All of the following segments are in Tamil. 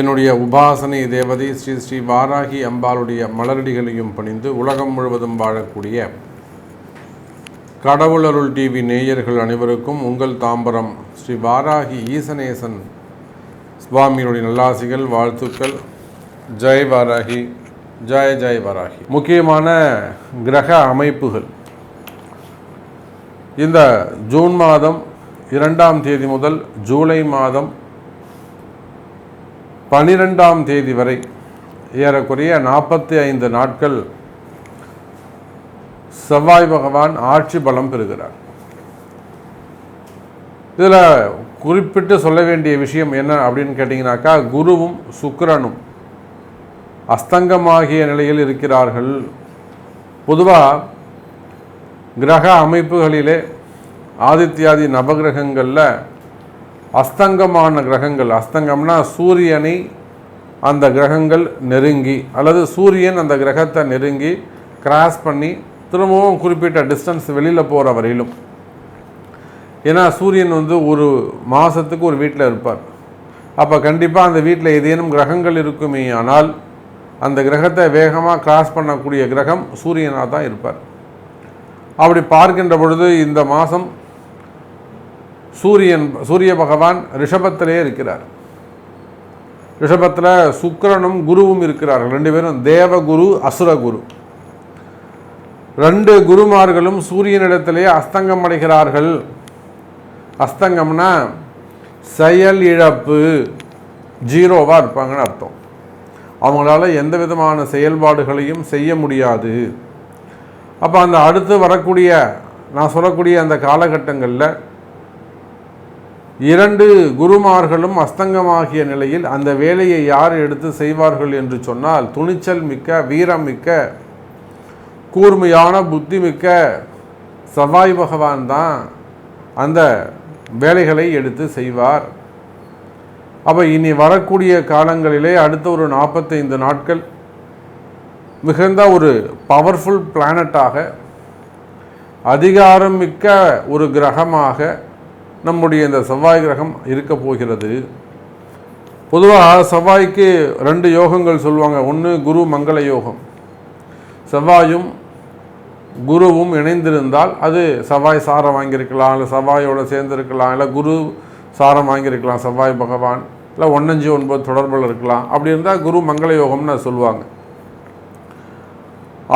என்னுடைய உபாசனை தேவதை ஸ்ரீ ஸ்ரீ வாராகி அம்பாளுடைய மலரடிகளையும் பணிந்து உலகம் முழுவதும் வாழக்கூடிய கடவுளருள் டிவி நேயர்கள் அனைவருக்கும் உங்கள் தாம்பரம் ஸ்ரீ வாராகி ஈசனேசன் சுவாமியினுடைய நல்லாசிகள் வாழ்த்துக்கள். ஜெய் வாராகி ஜெய ஜெய் வாராகி. முக்கியமான கிரக அமைப்புகள். இந்த ஜூன் மாதம் இரண்டாம் தேதி முதல் ஜூலை மாதம் பனிரெண்டாம் தேதி வரை ஏறக்குறைய நாற்பத்தி ஐந்து நாட்கள் செவ்வாய் பகவான் ஆட்சி பலம் பெறுகிறார். இதில் குறிப்பிட்டு சொல்ல வேண்டிய விஷயம் என்ன அப்படின்னு கேட்டிங்கனாக்கா குருவும் சுக்கரனும் அஸ்தங்கமாகிய நிலையில் இருக்கிறார்கள். பொதுவாக கிரக அமைப்புகளிலே ஆதித்யாதி நவகிரகங்களில் அஸ்தங்கமான கிரகங்கள். அஸ்தங்கம்னா சூரியனை அந்த கிரகங்கள் நெருங்கி அல்லது சூரியன் அந்த கிரகத்தை நெருங்கி கிராஸ் பண்ணி திரும்பவும் குறிப்பிட்ட டிஸ்டன்ஸ் வெளியில் போகிற வரையிலும். ஏன்னா சூரியன் வந்து ஒரு மாதத்துக்கு ஒரு வீட்டில் இருப்பார். அப்போ கண்டிப்பாக அந்த வீட்டில் ஏதேனும் கிரகங்கள் இருக்குமே ஆனால் அந்த கிரகத்தை வேகமாக கிராஸ் பண்ணக்கூடிய கிரகம் சூரியனாக தான் இருப்பார். அப்படி பார்க்கின்ற பொழுது இந்த மாதம் சூரியன் சூரிய பகவான் ரிஷபத்திலே இருக்கிறார். ரிஷபத்தில் சுக்கிரனும் குருவும் இருக்கிறார்கள். ரெண்டு பேரும் தேவகுரு அசுரகுரு. ரெண்டு குருமார்களும் சூரியனிடத்திலே அஸ்தங்கம் அடைகிறார்கள். அஸ்தங்கம்னா செயல் இழப்பு ஜீரோவாக இருப்பாங்கன்னு அர்த்தம். அவங்களால எந்த விதமான செயல்பாடுகளையும் செய்ய முடியாது. அப்போ அந்த அடுத்து வரக்கூடிய நான் சொல்லக்கூடிய அந்த காலகட்டங்களில் இரண்டு குருமார்களும் அஸ்தங்கமாகிய நிலையில் அந்த வேலையை யார் எடுத்து செய்வார்கள் என்று சொன்னால் துணிச்சல் மிக்க வீரம் மிக்க கூர்மையான புத்தி மிக்க செவ்வாய் பகவான் தான் அந்த வேலைகளை எடுத்து செய்வார். அப்போ இனி வரக்கூடிய காலங்களிலே அடுத்த ஒரு நாற்பத்தைந்து நாட்கள் மிகுந்த ஒரு பவர்ஃபுல் பிளானட்டாக அதிகாரம் மிக்க ஒரு கிரகமாக நம்முடைய இந்த செவ்வாய் கிரகம் இருக்க போகிறது. பொதுவாக செவ்வாய்க்கு ரெண்டு யோகங்கள் சொல்லுவாங்க. ஒன்று குரு மங்கள யோகம். செவ்வாயும் குருவும் இணைந்திருந்தால் அது செவ்வாய் சாரம் வாங்கியிருக்கலாம் இல்லை செவ்வாயோடு சேர்ந்திருக்கலாம் இல்லை குரு சாரம் வாங்கியிருக்கலாம் செவ்வாய் பகவான் இல்லை ஒன்னஞ்சு ஒன்பது தொடர்பில் இருக்கலாம். அப்படி இருந்தால் குரு மங்கள யோகம்னு சொல்லுவாங்க.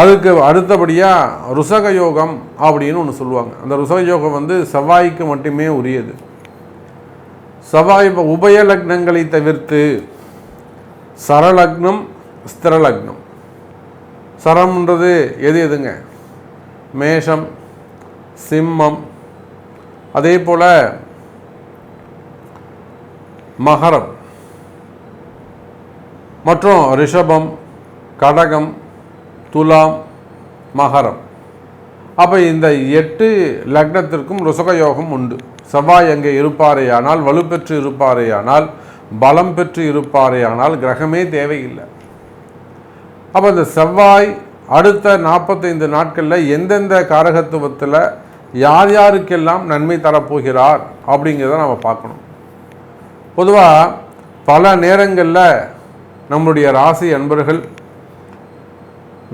அதுக்கு அடுத்தபடியாக ருசக யோகம் அப்படின்னு ஒன்று சொல்லுவாங்க. அந்த ருசக யோகம் வந்து செவ்வாய்க்கு மட்டுமே உரியது. செவ்வாய் இப்போ உபய லக்னங்களை தவிர்த்து சரலக்னம் ஸ்திரலக்னம். சரம்ன்றது எது எதுங்க? மேஷம் சிம்மம் அதே போல் மகரம். மற்றும் ரிஷபம் கடகம் துலாம் மகரம். அப்போ இந்த எட்டு லக்னத்திற்கும் ருசக யோகம் உண்டு. செவ்வாய் அங்கே இருப்பாரேயானால் வலுப்பெற்று இருப்பாரேயானால் பலம் பெற்று இருப்பாரேயானால் கிரகமே தேவையில்லை. அப்போ இந்த செவ்வாய் அடுத்த நாற்பத்தைந்து நாட்களில் எந்தெந்த காரகத்துவத்தில் யார் யாருக்கெல்லாம் நன்மை தரப்போகிறார் அப்படிங்கிறத நம்ம பார்க்கணும். பொதுவாக பல நேரங்களில் நம்முடைய ராசி அன்பர்கள்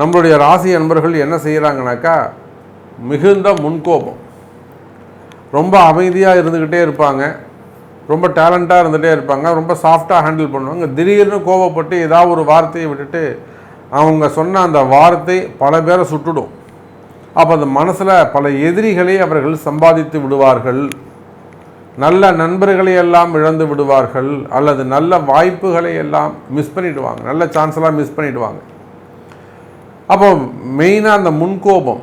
நம்மளுடைய ராசி அன்பர்கள் என்ன செய்கிறாங்கனாக்கா மிகுந்த முன்கோபம். ரொம்ப அமைதியாக இருந்துக்கிட்டே இருப்பாங்க. ரொம்ப டேலண்ட்டாக இருந்துகிட்டே இருப்பாங்க. ரொம்ப சாஃப்டாக ஹேண்டில் பண்ணுவாங்க. திடீர்னு கோபப்பட்டு ஏதாவது ஒரு வார்த்தையை விட்டுட்டு அவங்க சொன்ன அந்த வார்த்தை பல பேரை சுட்டுடும். அப்போ அந்த மனசில் பல எதிரிகளை அவர்கள் சம்பாதித்து விடுவார்கள். நல்ல நண்பர்களை எல்லாம் இழந்து விடுவார்கள். அல்லது நல்ல வாய்ப்புகளை எல்லாம் மிஸ் பண்ணிவிடுவாங்க நல்ல சான்ஸ்லாம் மிஸ் பண்ணிவிடுவாங்க அப்போ மெயினாக அந்த முன்கோபம்.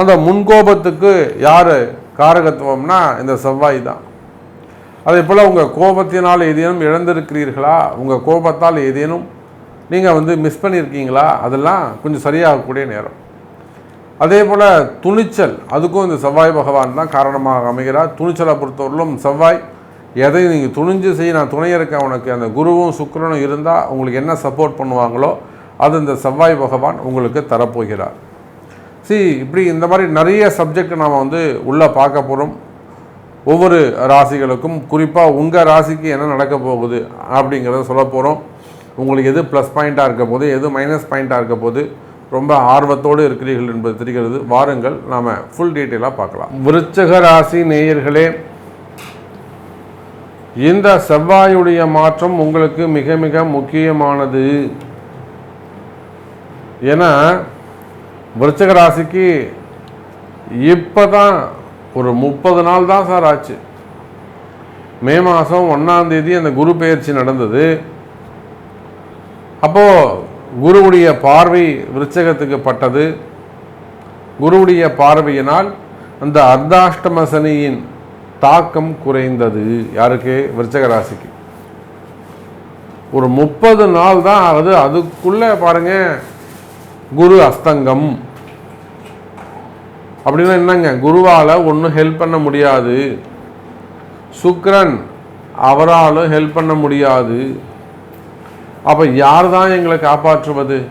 அந்த முன்கோபத்துக்கு யார் காரகத்துவம்னா இந்த செவ்வாய் தான். அதே போல் உங்கள் கோபத்தினால் ஏதேனும் இழந்திருக்கிறீர்களா? உங்கள் கோபத்தால் ஏதேனும் நீங்கள் வந்து மிஸ் பண்ணியிருக்கீங்களா? அதெல்லாம் கொஞ்சம் சரியாகக்கூடிய நேரம். அதே போல் துணிச்சல் அதுக்கும் இந்த செவ்வாய் பகவான் தான் காரணமாக அமைகிறார். துணிச்சலை பொறுத்தவரையிலும் செவ்வாய் எதை நீங்கள் துணிஞ்சு செய்ய நான் துணை இருக்கேன் உனக்கு அந்த குருவும் சுக்கரனும் இருந்தால் உங்களுக்கு என்ன சப்போர்ட் பண்ணுவாங்களோ அது இந்த செவ்வாய் பகவான் உங்களுக்கு தரப்போகிறார். சி இப்படி இந்த மாதிரி நிறைய சப்ஜெக்ட் நாம் வந்து உள்ளே பார்க்க போகிறோம் ஒவ்வொரு ராசிகளுக்கும் குறிப்பாக உங்கள் ராசிக்கு என்ன நடக்க போகுது அப்படிங்கிறத சொல்ல போகிறோம் உங்களுக்கு எது ப்ளஸ் பாயிண்ட்டாக இருக்க போது எது மைனஸ் பாயிண்ட்டாக இருக்க போது ரொம்ப ஆர்வத்தோடு இருக்கிறீர்கள் என்பது தெரிகிறது. வாருங்கள் நாம் ஃபுல் டீட்டெயிலாக பார்க்கலாம். விருச்சக ராசி நேயர்களே இந்த செவ்வாயுடைய மாற்றம் உங்களுக்கு மிக மிக முக்கியமானது. ஏன்னா விருச்சக ராசிக்கு இப்போ தான் ஒரு முப்பது நாள் தான் சார் ஆச்சு. மே மாதம் ஒன்றாந்தேதி அந்த குரு பெயர்ச்சி நடந்தது. அப்போது குருவுடைய பார்வை விருச்சகத்துக்கு பட்டது. குருவுடைய பார்வையினால் அந்த அர்த்தாஷ்டம சனியின் தாக்கம் குறைந்தது. யாருக்கு? விருச்சக ராசிக்கு. ஒரு முப்பது நாள் தான் ஆகுது. அதுக்குள்ளே பாருங்க குரு அஸ்தங்கம். அப்படின்னா என்னங்க? குருவால் ஒன்றும் ஹெல்ப் பண்ண முடியாது. சுக்ரன் அவராலும் ஹெல்ப் பண்ண முடியாது. அப்போ யார் தான் எங்களை காப்பாற்றுவது?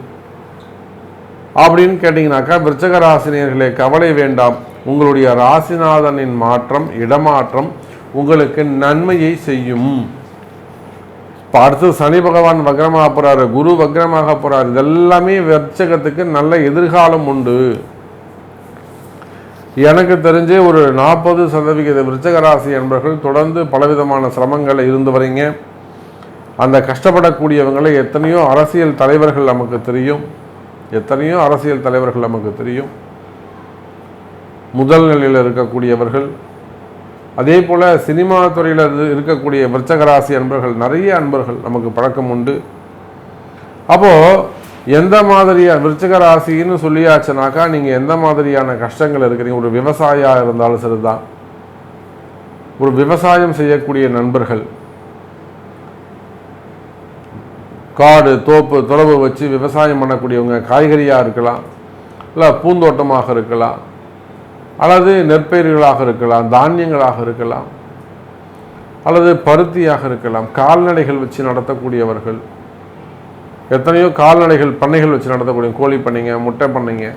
அப்படின்னு கேட்டிங்கனாக்கா விருச்சக ராசினியர்களே கவலை வேண்டாம். உங்களுடைய ராசிநாதனின் மாற்றம் இடமாற்றம் உங்களுக்கு நன்மையை செய்யும். இப்போ அடுத்து சனி பகவான் வக்ரமாக போகிறாரு குரு வக்ரமாக போகிறார் இதெல்லாமே வர்ச்சகத்துக்கு நல்ல எதிர்காலம் உண்டு. எனக்கு தெரிஞ்சு ஒரு நாற்பது சதவிகித விருச்சகராசி என்பர்கள் என்பவர்கள் தொடர்ந்து பலவிதமான சிரமங்களை இருந்து வரீங்க. அந்த கஷ்டப்படக்கூடியவங்களை எத்தனையோ அரசியல் தலைவர்கள் நமக்கு தெரியும். எத்தனையோ அரசியல் தலைவர்கள் நமக்கு தெரியும். முதல் நிலையில் இருக்கக்கூடியவர்கள் அதே போல் சினிமா துறையில் இருக்கக்கூடிய விருச்சகராசி அன்பர்கள் நிறைய அன்பர்கள் நமக்கு பழக்கம் உண்டு. அப்போது எந்த மாதிரியா விருச்சக ராசின்னு சொல்லியாச்சுனாக்கா நீங்கள் எந்த மாதிரியான கஷ்டங்கள் இருக்கிறீங்க ஒரு விவசாயியாக இருந்தாலும் சரிதான். ஒரு விவசாயம் செய்யக்கூடிய நண்பர்கள். காடு தோப்பு துறவு வச்சு விவசாயம் பண்ணக்கூடியவங்க காய்கறியாக இருக்கலாம் இல்லை பூந்தோட்டமாக இருக்கலாம். அல்லது நெற்பயிர்களாக இருக்கலாம் தானியங்களாக இருக்கலாம் அல்லது பருத்தியாக இருக்கலாம் கால்நடைகள் வச்சு நடத்தக்கூடியவர்கள் எத்தனையோ கால்நடைகள் பண்ணைகள் வச்சு நடத்தக்கூடிய கோழி பண்ணைங்க முட்டை பண்ணைங்க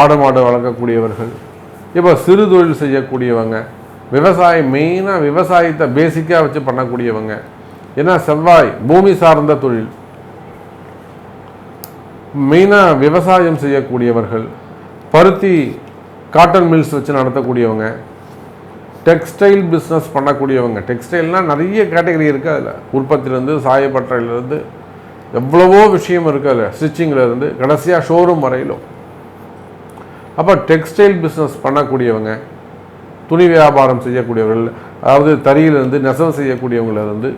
ஆடு மாடு வளர்க்கக்கூடியவர்கள். இப்போ சிறு தொழில் செய்யக்கூடியவங்க விவசாயம் மெயினாக விவசாயத்தை பேசிக்காக வச்சு பண்ணக்கூடியவங்க. ஏன்னா செவ்வாய் பூமி சார்ந்த தொழில். மெயினாக விவசாயம் செய்யக்கூடியவர்கள் பருத்தி காட்டன் மில்ஸ் வச்சு நடத்தக்கூடியவங்க டெக்ஸ்டைல் பிஸ்னஸ் பண்ணக்கூடியவங்க டெக்ஸ்டைல்னால் நிறைய கேட்டகரி இருக்குது அதில். உற்பத்தியிலேருந்து சாயப்பட்டறையிலேருந்து எவ்வளவோ விஷயம் இருக்குது அதில். ஸ்டிச்சிங்கிலேருந்து கடைசியாக ஷோரூம் வரையிலும். அப்போ டெக்ஸ்டைல் பிஸ்னஸ் பண்ணக்கூடியவங்க துணி வியாபாரம் செய்யக்கூடியவர்கள் அதாவது தறியிலிருந்து நெசவு செய்யக்கூடியவங்களிருந்து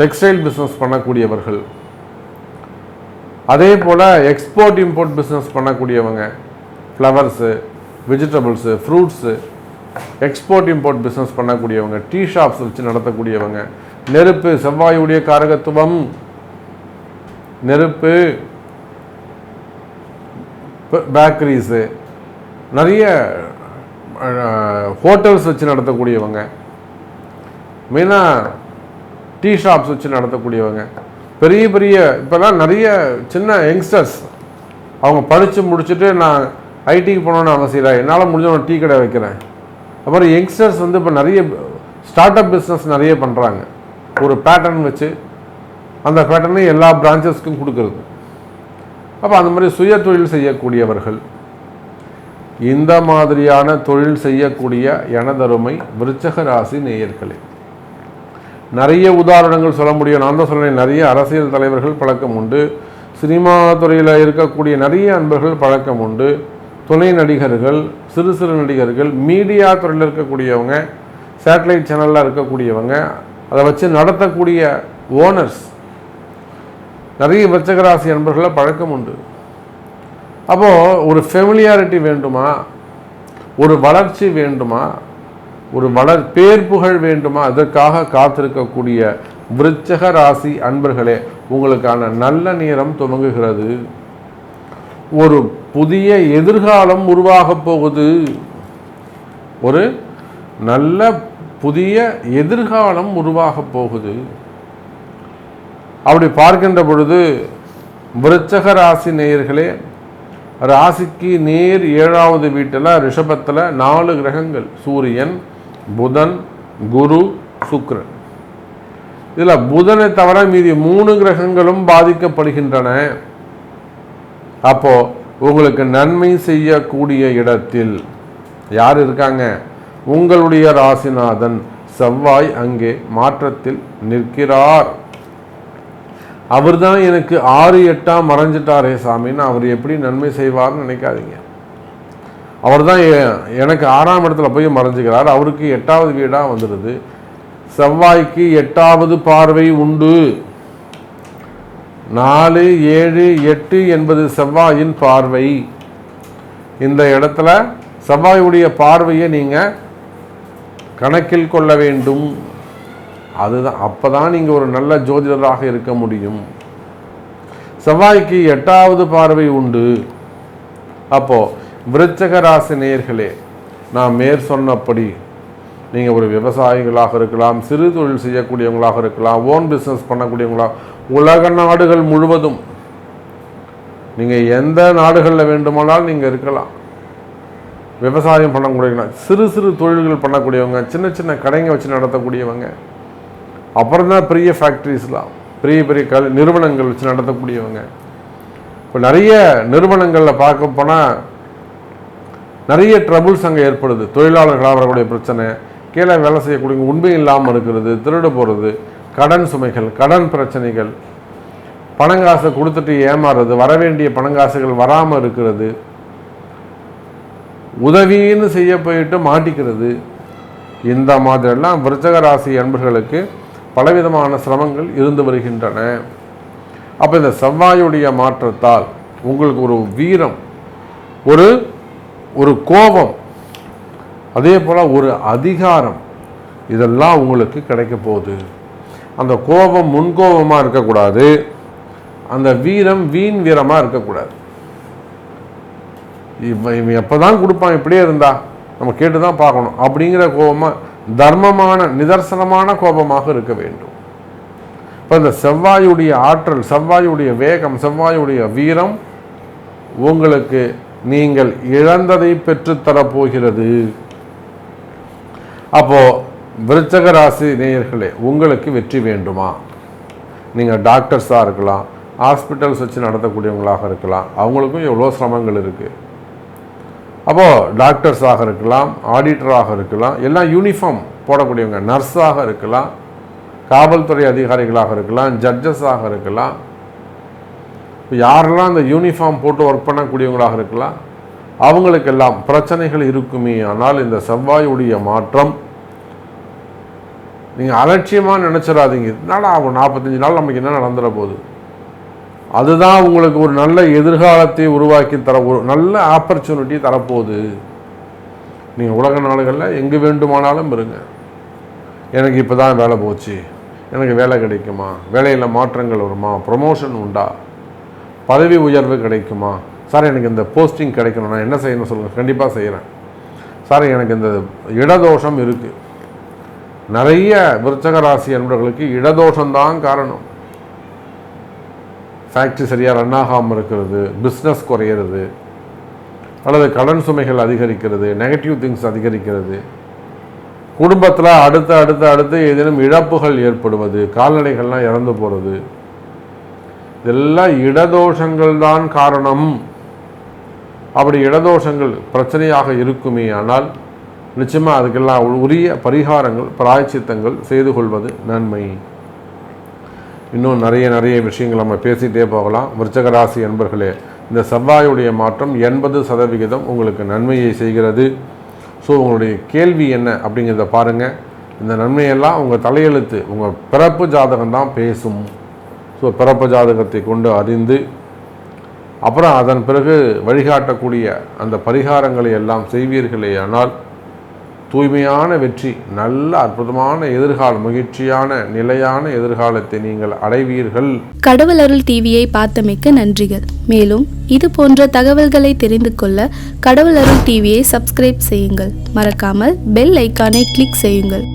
டெக்ஸ்டைல் பிஸ்னஸ் பண்ணக்கூடியவர்கள் அதே போல் எக்ஸ்போர்ட் இம்போர்ட் பிஸ்னஸ் பண்ணக்கூடியவங்க flowers vegetables fruits export import business பண்ணக்கூடியவங்க டீ ஷாப்ஸ் வச்சு நடத்தக்கூடியவங்க நெருப்பு செவ்வாயுடைய காரகத்துவம் நெருப்பு பேக்கரிஸு நிறைய ஹோட்டல்ஸ் வச்சு நடத்தக்கூடியவங்க மெயினாக டீ ஷாப்ஸ் வச்சு நடத்தக்கூடியவங்க பெரிய பெரிய இப்போல்லாம் நிறைய சின்ன யங்ஸ்டர்ஸ் அவங்க படித்து முடிச்சுட்டு நான் ஐடிக்கு போகணுன்னு அவசியம் இல்லை. என்னால் முடிஞ்ச டீ கடை வைக்கிறேன். அப்புறம் யங்ஸ்டர்ஸ் வந்து இப்போ நிறைய ஸ்டார்ட் அப் பிஸ்னஸ் நிறைய பண்ணுறாங்க ஒரு பேட்டர்ன் வச்சு அந்த பேட்டர்னை எல்லா பிரான்ச்சஸ்க்கும் கொடுக்குறது. அப்போ அந்த மாதிரி சுய தொழில் செய்யக்கூடியவர்கள் இந்த மாதிரியான தொழில் செய்யக்கூடிய எனதருமை விருச்சக ராசி நேயர்களே நிறைய உதாரணங்கள் சொல்ல முடியும். நான் தான் சொல்கிறேன் நிறைய அரசியல் தலைவர்கள் பழக்கம் உண்டு. சினிமா துறையில் இருக்கக்கூடிய நிறைய அன்பர்கள் பழக்கம் உண்டு. துணை நடிகர்கள் சிறு சிறு நடிகர்கள் மீடியா துறையில் இருக்கக்கூடியவங்க சேட்டலைட் சேனலில் இருக்கக்கூடியவங்க அதை வச்சு நடத்தக்கூடிய ஓனர்ஸ். நிறைய விருச்சகராசி அன்பர்களை பழக்கம் உண்டு. அப்போது ஒரு ஃபெமிலியாரிட்டி வேண்டுமா? ஒரு வளர்ச்சி வேண்டுமா? ஒரு வளர் பேர் புகழ் வேண்டுமா? அதற்காக காத்திருக்கக்கூடிய விருச்சக ராசி அன்பர்களே உங்களுக்கான நல்ல நேரம் துவங்குகிறது. ஒரு புதிய எதிர்காலம் உருவாகப் போகுது. ஒரு நல்ல புதிய எதிர்காலம் உருவாகப் போகுது. அப்படி பார்க்கின்ற பொழுது விருச்சக ராசி நேயர்களே ராசிக்கு நேர் ஏழாவது வீட்டில் ரிஷபத்தில் நாலு கிரகங்கள் சூரியன் புதன் குரு சுக்ரன். இதில் புதனை தவிர மீதி மூணு கிரகங்களும் பாதிக்கப்படுகின்றன. அப்போ உங்களுக்கு நன்மை செய்யக்கூடிய இடத்தில் யார் இருக்காங்க? உங்களுடைய ராசிநாதன் செவ்வாய் அங்கே மாற்றத்தில் நிற்கிறார். அவர்தான் எனக்கு ஆறு எட்டாம் மறைஞ்சிட்டாரே சாமின்னு அவர் எப்படி நன்மை செய்வார்னு நினைக்காதீங்க. அவர் தான் எனக்கு ஆறாம் இடத்துல போய் மறைஞ்சுக்கிறார். அவருக்கு எட்டாவது வீடாக வந்துடுது செவ்வாய்க்கு எட்டாவது பார்வை உண்டு. நாலு ஏழு எட்டு என்பது செவ்வாயின் பார்வை. இந்த இடத்துல செவ்வாயுடைய பார்வையை நீங்கள் கணக்கில் கொள்ள வேண்டும். அதுதான் அப்போ தான் நீங்கள் ஒரு நல்ல ஜோதிடராக இருக்க முடியும். செவ்வாய்க்கு எட்டாவது பார்வை உண்டு. அப்போது விருச்சக ராசி நான் மேற் சொன்னபடி நீங்கள் ஒரு விவசாயிகளாக இருக்கலாம் சிறு தொழில் செய்யக்கூடியவங்களாக இருக்கலாம் ஓன் பிஸ்னஸ் பண்ணக்கூடியவங்களாக உலக நாடுகள் முழுவதும் நீங்கள் எந்த நாடுகளில் வேண்டுமானாலும் நீங்கள் இருக்கலாம். விவசாயம் பண்ணக்கூடியவங்க சிறு சிறு தொழில்கள் பண்ணக்கூடியவங்க சின்ன சின்ன கடைங்க வச்சு நடத்தக்கூடியவங்க அப்புறம் தான் பெரிய ஃபேக்ட்ரிஸ்லாம் பெரிய பெரிய கல் நிறுவனங்கள் வச்சு நடத்தக்கூடியவங்க. இப்போ நிறைய நிறுவனங்களில் பார்க்க போனால் நிறைய ட்ரபுள்ஸ் அங்கே ஏற்படுது. தொழிலாளர்களாக வரக்கூடிய பிரச்சனை கீழே வேலை செய்யக்கூடிய உண்மை இல்லாமல் இருக்கிறது திருட போகிறது கடன் சுமைகள் கடன் பிரச்சனைகள் பணங்காசை கொடுத்துட்டு ஏமாறுறது வரவேண்டிய பணங்காசுகள் வராமல் இருக்கிறது உதவின்னு செய்ய போயிட்டு மாட்டிக்கிறது. இந்த மாதிரியெல்லாம் விருச்சக ராசி அன்பர்களுக்கு பலவிதமான சிரமங்கள் இருந்து வருகின்றன. அப்போ இந்த செவ்வாயுடைய மாற்றத்தால் உங்களுக்கு ஒரு வீரம் ஒரு ஒரு கோபம் அதே போல் ஒரு அதிகாரம் இதெல்லாம் உங்களுக்கு கிடைக்க போகுது. அந்த கோபம் முன்கோபமாக இருக்கக்கூடாது. அந்த வீரம் வீண் வீரமாக இருக்கக்கூடாது. இவன் இவன் எப்போ தான் கொடுப்பான் இப்படியே இருந்தா? நம்ம கேட்டு தான் பார்க்கணும். அப்படிங்கிற கோபமாக தர்மமான நிதர்சனமான கோபமாக இருக்க வேண்டும். இப்போ இந்த செவ்வாயுடைய ஆற்றல் செவ்வாயுடைய வேகம் செவ்வாயுடைய வீரம் உங்களுக்கு நீங்கள் இழந்ததை பெற்றுத்தரப்போகிறது. அப்போ விருச்சக ராசி நேயர்களே உங்களுக்கு வெற்றி வேண்டுமா? நீங்கள் டாக்டர்ஸாக இருக்கலாம் ஹாஸ்பிட்டல்ஸ் வச்சு நடத்தக்கூடியவங்களாக இருக்கலாம் அவங்களுக்கும் எவ்வளோ சிரமங்கள் இருக்குது அப்போது டாக்டர்ஸாக இருக்கலாம் ஆடிட்டராக இருக்கலாம் எல்லாம் யூனிஃபார்ம் போடக்கூடியவங்க நர்ஸாக இருக்கலாம் காவல்துறை அதிகாரிகளாக இருக்கலாம் ஜட்ஜஸாக இருக்கலாம் இப்போ யாரெல்லாம் அந்த யூனிஃபார்ம் போட்டு ஒர்க் பண்ணக்கூடியவங்களாக இருக்கலாம் அவங்களுக்கெல்லாம் பிரச்சனைகள் இருக்குமே. ஆனால் இந்த செவ்வாயுடைய மாற்றம் நீங்கள் அலட்சியமாக நினச்சிடாதீங்க. என்னடா ஆகும்? நாற்பத்தஞ்சு நாள் நமக்கு என்ன நடந்துட போகுது? அதுதான் உங்களுக்கு ஒரு நல்ல எதிர்காலத்தை உருவாக்கி தர ஒரு நல்ல ஆப்பர்ச்சுனிட்டி தரப்போகுது. நீங்கள் உலக நாடுகளில் எங்கே வேண்டுமானாலும் இருங்க. எனக்கு இப்போ தான் வேலை போச்சு. எனக்கு வேலை கிடைக்குமா? வேலையில் மாற்றங்கள் வருமா? ப்ரொமோஷன் உண்டா? பதவி உயர்வு கிடைக்குமா? சார் எனக்கு இந்த போஸ்டிங் கிடைக்கணும். நான் என்ன செய்யணும் சொல்லுங்கள் கண்டிப்பாக செய்கிறேன் சார் எனக்கு இந்த இடதோஷம் இருக்குது நிறைய விருச்சக ராசி என்பவர்களுக்கு இடதோஷம்தான் காரணம். ஃபேக்ட்ரி சரியாக ரன் ஆகாமல் இருக்கிறது பிஸ்னஸ் குறையிறது அல்லது கடன் சுமைகள் அதிகரிக்கிறது நெகட்டிவ் திங்ஸ் அதிகரிக்கிறது. குடும்பத்தில் அடுத்து அடுத்து அடுத்து ஏதேனும் இழப்புகள் ஏற்படுவது கால்நடைகள்லாம் இறந்து போகிறது இதெல்லாம் இடதோஷங்கள் தான் காரணம். அப்படி இடதோஷங்கள் பிரச்சனையாக இருக்குமே ஆனால் நிச்சயமாக அதுக்கெல்லாம் உரிய பரிகாரங்கள் பிராய்ச்சித்தங்கள் செய்து கொள்வது நன்மை. இன்னும் நிறைய நிறைய விஷயங்கள் நம்ம பேசிகிட்டே போகலாம். விருச்சகராசி என்பர்களே இந்த செவ்வாயுடைய மாற்றம் எண்பது சதவிகிதம் உங்களுக்கு நன்மையை செய்கிறது. ஸோ உங்களுடைய கேள்வி என்ன அப்படிங்கிறத பாருங்கள் இந்த நன்மையெல்லாம் உங்கள் தலையெழுத்து உங்கள் பிறப்பு ஜாதகம் தான் பேசும். ஸோ பிறப்பு ஜாதகத்தை கொண்டு அறிந்து அப்புறம் அதன் பிறகு வழிகாட்டக்கூடிய அந்த பரிகாரங்களை எல்லாம் செய்வீர்களே ஆனால் தூய்மையான வெற்றி நல்ல அற்புதமான எதிர்கால மகிழ்ச்சியான நிலையான எதிர்காலத்தை நீங்கள் அடைவீர்கள். கடவுள் அருள் டிவியை பார்த்தமைக்க நன்றிகள். மேலும் இது போன்ற தகவல்களை தெரிந்து கொள்ள கடவுள் அருள் டிவியை சப்ஸ்கிரைப் செய்யுங்கள். மறக்காமல் பெல் ஐக்கானை கிளிக் செய்யுங்கள்.